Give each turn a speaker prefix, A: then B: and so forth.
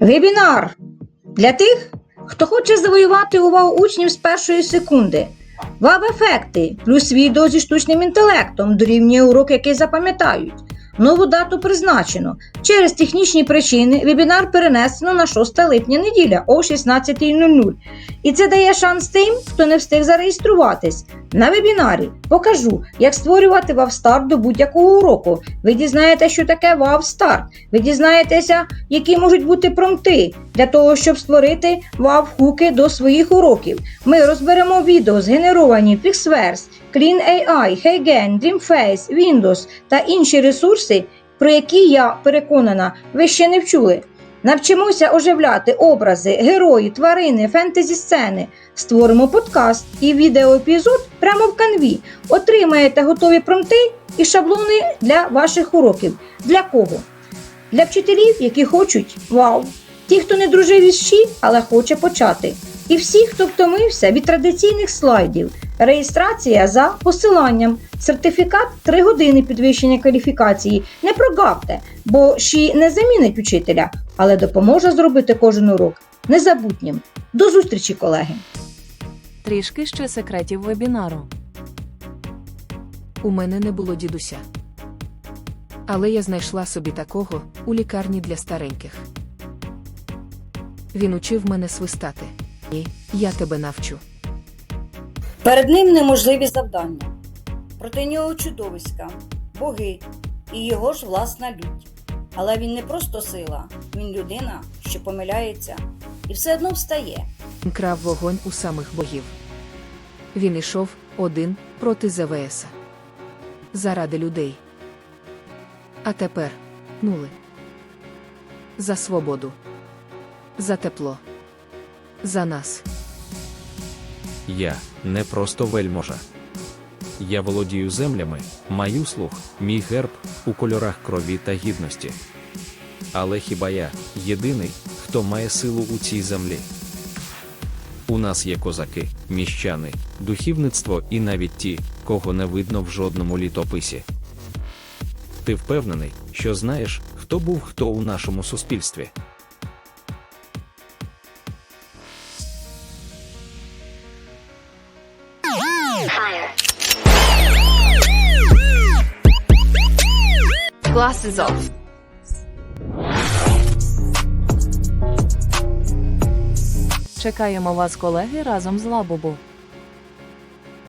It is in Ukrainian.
A: Вебінар для тих, хто хоче завоювати увагу учнів з першої секунди. Ваб-ефекти плюс відео зі штучним інтелектом дорівнює урок, який запам'ятають. Нову дату призначено. Через технічні причини вебінар перенесено на 6 липня неділя о 16.00. І це дає шанс тим, хто не встиг зареєструватись. На вебінарі покажу, як створювати WAV-старт до будь-якого уроку. Ви дізнаєте, що таке WAV-старт. Ви дізнаєтеся, які можуть бути промпти для того, щоб створити WAV-хуки до своїх уроків. Ми розберемо відео, згенеровані в Pixverse, CleanAI, Heygen, Dreamface, Windows та інші ресурси, про які я переконана, ви ще не вчули. Навчимося оживляти образи, герої, тварини, фентезі-сцени. Створимо подкаст і відеоепізод прямо в канві. Отримаєте готові промти і шаблони для ваших уроків. Для кого? Для вчителів, які хочуть вау! Ті, хто не дружив із щі, але хоче почати. І всі, хто втомився від традиційних слайдів. Реєстрація за посиланням. Сертифікат 3 години підвищення кваліфікації. Не прогавте, бо щі не замінить учителя, але допоможе зробити кожен урок незабутнім. До зустрічі, колеги!
B: Трішки ще секретів вебінару. У мене не було дідуся. Але я знайшла собі такого у лікарні для стареньких. Він учив мене свистати. І я тебе навчу.
C: Перед ним неможливі завдання. Проти нього чудовиська, боги і його ж власна лють. Але він не просто сила, він людина, що помиляється, і все одно встає.
B: Крав вогонь у самих богів. Він ішов один проти ЗВС. Заради людей. А тепер нули. За свободу. За тепло. За нас.
D: Я не просто вельможа. Я володію землями, маю слух, мій герб у кольорах крові та гідності. Але хіба я єдиний, хто має силу у цій землі? У нас є козаки, міщани, духівництво і навіть ті, кого не видно в жодному літописі. Ти впевнений, що знаєш, хто був хто у нашому суспільстві?
E: Glasses off.
B: Чекаємо вас, колеги, разом з Лабубу.